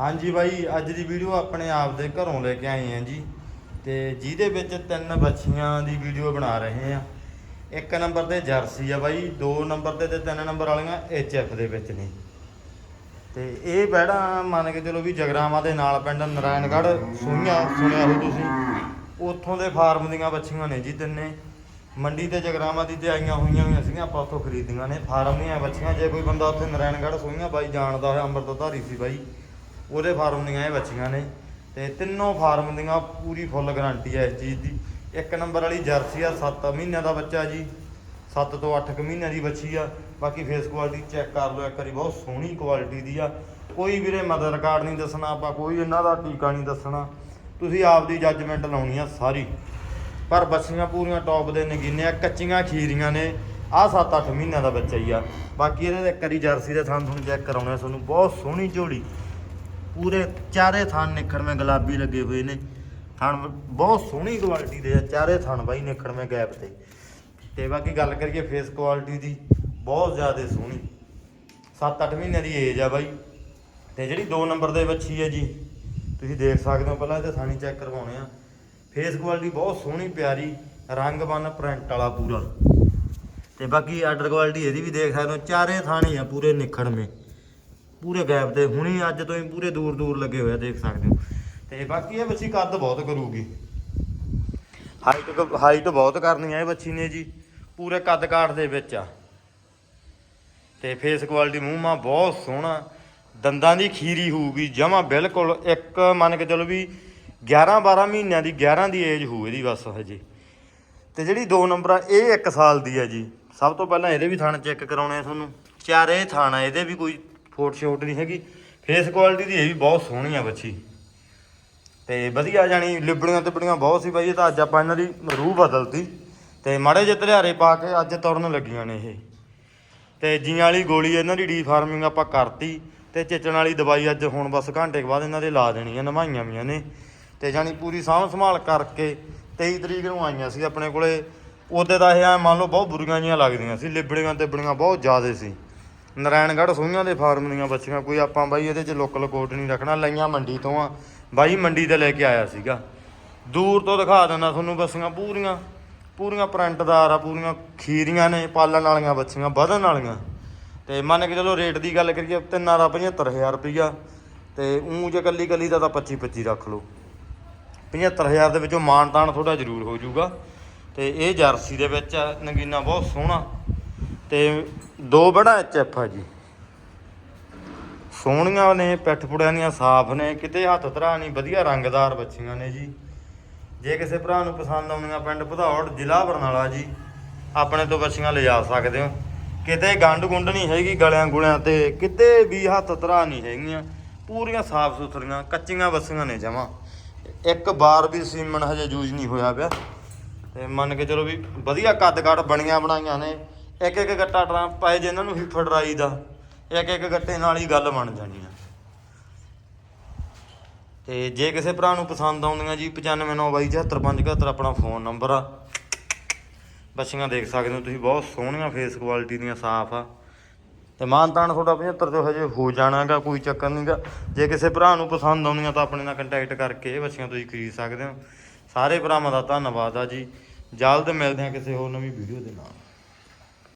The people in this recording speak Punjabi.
ਹਾਂਜੀ ਬਾਈ, ਅੱਜ ਦੀ ਵੀਡੀਓ ਆਪਣੇ ਆਪ ਦੇ ਘਰੋਂ ਲੈ ਕੇ ਆਏ ਆ ਜੀ। ਤੇ ਜਿਹਦੇ ਵਿੱਚ ਤਿੰਨ ਬੱਚੀਆਂ ਦੀ ਵੀਡੀਓ ਬਣਾ ਰਹੇ ਆ ਇੱਕ ਨੰਬਰ ਤੇ ਜਰਸੀ ਆ ਬਾਈ, ਦੋ ਨੰਬਰ ਤੇ ਤੇ ਤਿੰਨ ਨੰਬਰ ਵਾਲੀਆਂ ਐਫ ਦੇ ਵਿੱਚ ਨੇ। ਤੇ ਇਹ ਬੈੜਾ ਮੰਨ ਕੇ ਚਲੋ ਵੀ ਜਗਰਾਵਾਂ ਦੇ ਨਾਲ ਪਿੰਡ ਨਰਾਇਣਗੜ੍ਹ ਸੋਈਆਂ ਸੁਣਿਆ ਹੋ ਤੁਸੀਂ। ਉੱਥੋਂ ਦੇ ਫਾਰਮ ਦੀਆਂ ਬੱਚੀਆਂ ਨੇ ਜੀ ਤਿੰਨੇ। ਮੰਡੀ ਤੇ ਜਗਰਾਵਾਂ ਦੀ ਤੇ ਆਈਆਂ ਹੋਈਆਂ ਵੀ ਸੀਗੀਆਂ, ਆਪਾਂ ਉੱਥੋਂ ਖਰੀਦੀਆਂ ਨੇ। ਫਾਰਮ ਦੀਆਂ ਬੱਚੀਆਂ, ਜੇ ਕੋਈ ਬੰਦਾ ਉੱਥੇ ਨਰਾਇਣਗੜ੍ਹ ਸੋਈਆਂ ਬਾਈ ਜਾਣਦਾ ਹੋਇਆ ਅੰਮ੍ਰਿਤਧਾਰੀ ਸੀ ਬਾਈ। ਉਹਦੇ ਫਾਰਮ ਦੀਆਂ ਇਹ ਬੱਚੀਆਂ ਨੇ ਤੇ ਤਿੰਨੋਂ ਫਾਰਮ ਦੀਆਂ ਪੂਰੀ ਫੁੱਲ ਗਾਰੰਟੀ ਹੈ ਇਸ ਚੀਜ਼ ਦੀ। ਇੱਕ ਨੰਬਰ ਵਾਲੀ ਜਰਸੀ ਆ 7 ਮਹੀਨਿਆਂ ਦਾ ਬੱਚਾ ਜੀ। 7 ਤੋਂ 8 ਕੁ ਮਹੀਨਿਆਂ ਦੀ ਬੱਚੀ ਆ। ਬਾਕੀ ਫੇਸ ਕੁਆਲਿਟੀ ਚੈੱਕ ਕਰ ਲਓ ਇੱਕ ਵਾਰੀ, ਬਹੁਤ ਸੋਹਣੀ ਕੁਆਲਿਟੀ ਦੀ ਆ। ਕੋਈ ਵੀਰੇ ਮਦਰ ਕਾਰਡ ਨਹੀਂ ਦੱਸਣਾ, ਆਪਾਂ ਕੋਈ ਇਹਨਾਂ ਦਾ ਟੀਕਾ ਨਹੀਂ ਦੱਸਣਾ। ਤੁਸੀਂ ਆਪ ਦੀ ਜੱਜਮੈਂਟ ਲਾਉਣੀ ਆ ਸਾਰੀ। ਪਰ ਬੱਚੀਆਂ ਪੂਰੀਆਂ ਟੌਪ ਦੇ ਨਗੀਨੇ ਆ, ਕੱਚੀਆਂ ਖੀਰੀਆਂ ਨੇ। ਆਹ 7-8 ਮਹੀਨਿਆਂ ਦਾ ਬੱਚਾ ਹੀ ਆ। ਬਾਕੀ ਇਹਦੇ ਇੱਕ ਵਾਰੀ ਜਰਸੀ ਦੇ ਥਣ ਤੁਹਾਨੂੰ ਚੈੱਕ ਕਰਾਉਣੇ ਤੁਹਾਨੂੰ। ਬਹੁਤ ਸੋਹਣੀ ਝੋਲੀ। ਪੂਰੇ ਚਾਰੇ ਥਣ ਨਿਖੜਵੇਂ ਗੁਲਾਬੀ ਲੱਗੇ ਹੋਏ ਨੇ। ਥਣ ਬਹੁਤ ਸੋਹਣੀ ਕੁਆਲਿਟੀ ਦੇ ਆ, ਚਾਰੇ ਥਣ ਬਾਈ ਨਿਖੜਵੇਂ ਗੈਪ ਤੇ। ਤੇ ਬਾਕੀ ਗੱਲ ਕਰੀਏ ਫੇਸ ਕੁਆਲਿਟੀ ਦੀ, ਬਹੁਤ ਜ਼ਿਆਦਾ ਸੋਹਣੀ। 7-8 ਮਹੀਨਿਆਂ ਦੀ ਏਜ ਆ ਬਾਈ। ਤੇ ਜਿਹੜੀ 2 ਨੰਬਰ ਦੇ ਬੱਚੀ ਹੈ ਜੀ, ਤੁਸੀਂ ਦੇਖ ਸਕਦੇ ਹੋ, ਪਹਿਲਾਂ ਇਹਦੇ ਥਾਣੀ ਚੈੱਕ ਕਰਵਾਉਣੇ ਆ। ਫੇਸ ਕੁਆਲਿਟੀ ਬਹੁਤ ਸੋਹਣੀ, ਪਿਆਰੀ, ਰੰਗ ਬਨ ਪ੍ਰਿੰਟ ਵਾਲਾ ਪੂਰਾ। ਤੇ ਬਾਕੀ ਆਰਡਰ ਕੁਆਲਿਟੀ ਇਹਦੀ ਵੀ ਦੇਖ ਸਕਦੇ ਹੋ, ਚਾਰੇ ਥਾਣੇ ਆ ਪੂਰੇ ਨਿਖੜਵੇਂ ਪੂਰੇ ਗੈਪ ਤੇ ਹੁਣੀ ਅੱਜ ਤੋਂ ਹੀ ਪੂਰੇ ਦੂਰ ਦੂਰ ਲੱਗੇ ਹੋਏ ਆ, ਦੇਖ ਸਕਦੇ ਹੋ। ਤੇ ਬਾਕੀ ਇਹ ਬੱਚੀ ਕੱਦ ਬਹੁਤ ਕਰੂਗੀ। ਹਾਈਟ ਹਾਈਟ ਬਹੁਤ ਕਰਨੀ ਆ ਇਹ ਬੱਚੀ ਨੇ ਜੀ, ਪੂਰੇ ਕੱਦ ਕਾਠ ਦੇ ਵਿੱਚ ਆ। ਤੇ ਫੇਸ ਕੁਆਲਿਟੀ ਮੂੰਹ ਮਾ ਬਹੁਤ ਸੋਹਣਾ, ਦੰਦਾਂ ਦੀ ਖੀਰੀ ਹੋਊਗੀ, ਜਮਾ ਬਿਲਕੁਲ ਇੱਕ ਮੰਨ ਕੇ ਚਲੋ ਵੀ 11 12 ਮਹੀਨਿਆਂ ਦੀ 11 ਦੀ ਏਜ ਹੋਊ ਇਹਦੀ ਬਸ ਹਜੇ। ਤੇ ਜਿਹੜੀ 2 ਨੰਬਰ ਆ, ਇਹ 1 ਸਾਲ ਦੀ ਆ ਜੀ। ਸਭ ਤੋਂ ਪਹਿਲਾਂ ਇਹਦੇ ਵੀ ਥਣ ਚੈੱਕ ਕਰਾਉਣੇ ਆ ਤੁਹਾਨੂੰ। ਚਾਰੇ ਥਾਣਾ, ਇਹਦੇ ਵੀ ਕੋਈ ਫੋਟ ਸ਼ੋਟ ਨਹੀਂ ਹੈਗੀ। ਫੇਸ ਕੁਆਲਿਟੀ ਦੀ ਇਹ ਵੀ ਬਹੁਤ ਸੋਹਣੀ ਆ ਬੱਚੀ। ਤੇ ਵਧੀਆ ਜਾਣੀ ਲਿਬੜੀਆਂ ਤੇ ਬਹੁਤ ਸੀ ਬਾਈ, ਇਹ ਤਾਂ ਅੱਜ ਆਪਾਂ ਇਹਨਾਂ ਦੀ ਰੂਹ ਬਦਲਤੀ। ਤੇ ਮਾੜੇ ਜਿਹੇ ਧਲਿਆਰੇ ਪਾ ਕੇ ਅੱਜ ਤੁਰਨ ਲੱਗੀਆਂ ਨੇ ਇਹ। ਤੇ ਜੀਆਂ ਵਾਲੀ ਗੋਲੀ ਇਹਨਾਂ ਦੀ ਡੀਫਾਰਮਿੰਗ ਆਪਾਂ ਕਰਤੀ ਤੇ ਚਿੱਚਣ ਵਾਲੀ ਦਵਾਈ ਅੱਜ ਹੁਣ ਬਸ ਘੰਟੇ ਬਾਅਦ ਇਹਨਾਂ ਦੇ ਲਾ ਦੇਣੀ ਆ ਨਵਾਈਆਂ ਵੀਆਂ ਨੇ। ਤੇ ਜਾਣੀ ਪੂਰੀ ਸਾਂਭ ਸੰਭਾਲ ਕਰਕੇ 23 ਤਰੀਕ ਨੂੰ ਆਈਆਂ ਸੀ ਆਪਣੇ ਕੋਲੇ। ਉਹਦੇ ਦਾ ਇਹ ਮੰਨ ਲਓ ਬਹੁਤ ਬੁਰੀਆਂ ਜੀਆਂ ਲੱਗਦੀਆਂ ਸੀ, ਲਿਬੜੀਆਂ ਤੇ ਬੜੀਆਂ ਬਹੁਤ ਜ਼ਿਆਦੇ ਸੀ। ਨਰਾਇਣਗੜ੍ਹ ਸੂਈਆਂ ਦੇ ਫਾਰਮ ਦੀਆਂ ਬੱਚੀਆਂ ਕੋਈ ਆਪਾਂ ਬਾਈ ਇਹਦੇ 'ਚ ਲੋਕਲ ਕੋਟ ਨਹੀਂ ਰੱਖਣਾ ਲਈਆਂ ਮੰਡੀ ਤੋਂ ਆ। ਬਾਈ ਮੰਡੀ ਤੇ ਲੈ ਕੇ ਆਇਆ ਸੀਗਾ। ਦੂਰ ਤੋਂ ਦਿਖਾ ਦਿੰਦਾ ਤੁਹਾਨੂੰ ਬੱਸੀਆਂ ਪੂਰੀਆਂ ਪੂਰੀਆਂ ਪ੍ਰਿੰਟਦਾਰ ਆ ਪੂਰੀਆਂ ਖੀਰੀਆਂ ਨੇ ਪਾਲਣ ਵਾਲੀਆਂ ਬੱਚੀਆਂ ਵਧਣ ਵਾਲੀਆਂ। ਤੇ ਮੰਨ ਕੇ ਚਲੋ ਰੇਟ ਦੀ ਗੱਲ ਕਰੀਏ ਤਿੰਨਾਂ ਦਾ 75000 ਰੁਪਈਆ। ਤੇ ਊਂ ਜੇ ਕੱਲੀ ਕੱਲੀ ਦਾ ਤਾਂ 25 25 ਰੱਖ ਲਓ। 75000 ਦੇ ਵਿੱਚੋਂ ਮਾਨ ਤਾਨ ਥੋੜਾ ਜ਼ਰੂਰ ਹੋ ਜਾਊਗਾ। ਤੇ ਇਹ ਜਰਸੀ ਦੇ ਵਿੱਚ ਆ, ਨਗੀਨਾ ਬਹੁਤ ਸੋਹਣਾ। ਤੇ ਦੋ ਬੜਾ ਐਚਐਫ ਆ ਜੀ। ਸੋਹਣੀਆਂ ਨੇ, ਪਿੱਠ ਪੁੜਿਆਂ ਦੀਆਂ ਸਾਫ਼ ਨੇ, ਕਿਤੇ ਹੱਥ ਧਰਾ ਨਹੀਂ, ਵਧੀਆ ਰੰਗਦਾਰ ਬੱਚੀਆਂ ਨੇ ਜੀ। ਜੇ ਕਿਸੇ ਭਰਾ ਨੂੰ ਪਸੰਦ ਆਉਣੀਆਂ ਪਿੰਡ ਭਦੌੜ, ਜ਼ਿਲ੍ਹਾ ਬਰਨਾਲਾ ਜੀ, ਆਪਣੇ ਤੋਂ ਬੱਚੀਆਂ ਲਿਜਾ ਸਕਦੇ ਹੋ। ਕਿਤੇ ਗੰਢ ਗੁੰਡ ਨਹੀਂ ਹੈਗੀ ਗਲਿਆਂ ਗੁਲਿਆਂ ਤੇ, ਕਿਤੇ ਵੀ ਹੱਥ ਧਰਾ ਨਹੀਂ ਹੈਗੀਆਂ। ਪੂਰੀਆਂ ਸਾਫ਼ ਸੁਥਰੀਆਂ, ਕੱਚੀਆਂ ਬੱਸੀਆਂ ਨੇ ਜਮਾਂ। ਇੱਕ ਵਾਰ ਵੀ ਸੀਮਨ ਹਜੇ ਯੂਜ਼ ਨਹੀਂ ਹੋਇਆ ਪਿਆ। ਤੇ ਮੰਨ ਕੇ ਚਲੋ ਵੀ ਵਧੀਆ ਕੱਦ ਕਾਠ ਬਣੀਆਂ ਬਣਾਈਆਂ ਨੇ। ਇੱਕ ਇੱਕ ਗੱਟਾ ਟਰਾਂ ਪਾਏ ਜੇ ਇਹਨਾਂ ਨੂੰ ਹੀ ਡਰਾਈ ਦਾ, ਇੱਕ ਇੱਕ ਗੱਟੇ ਨਾਲ ਹੀ ਗੱਲ ਬਣ ਜਾਣੀ ਆ। ਤੇ ਜੇ ਕਿਸੇ ਭਰਾ ਨੂੰ ਪਸੰਦ ਆਉਂਦੀਆਂ ਜੀ 9592745571 ਆਪਣਾ ਫੋਨ ਨੰਬਰ ਆ। ਬੱਚੀਆਂ ਦੇਖ ਸਕਦੇ ਹੋ ਤੁਸੀਂ, ਬਹੁਤ ਸੋਹਣੀਆਂ ਫੇਸ ਕੁਆਲਿਟੀ ਦੀਆਂ ਸਾਫ਼ ਆ। ਤੇ ਮਾਨਤਾਨ ਤੁਹਾਡਾ 75 ਤੋਂ ਹਜੇ ਹੋ ਜਾਣਾਗਾ, ਕੋਈ ਚੱਕਰ ਨਹੀਂਗਾ ਜੇ ਕਿਸੇ ਭਰਾ ਨੂੰ ਪਸੰਦ ਆਉਂਦੀਆਂ ਤਾਂ ਆਪਣੇ ਨਾਲ ਕੰਟੈਕਟ ਕਰਕੇ ਇਹ ਬੱਚੀਆਂ ਤੁਸੀਂ ਖਰੀਦ ਸਕਦੇ ਹੋ। ਸਾਰੇ ਭਰਾਵਾਂ ਦਾ ਧੰਨਵਾਦ ਆ ਜੀ। ਜਲਦ ਮਿਲਦੇ ਹਾਂ ਕਿਸੇ ਹੋਰ ਨਵੀਂ ਵੀਡੀਓ ਦੇ ਨਾਲ।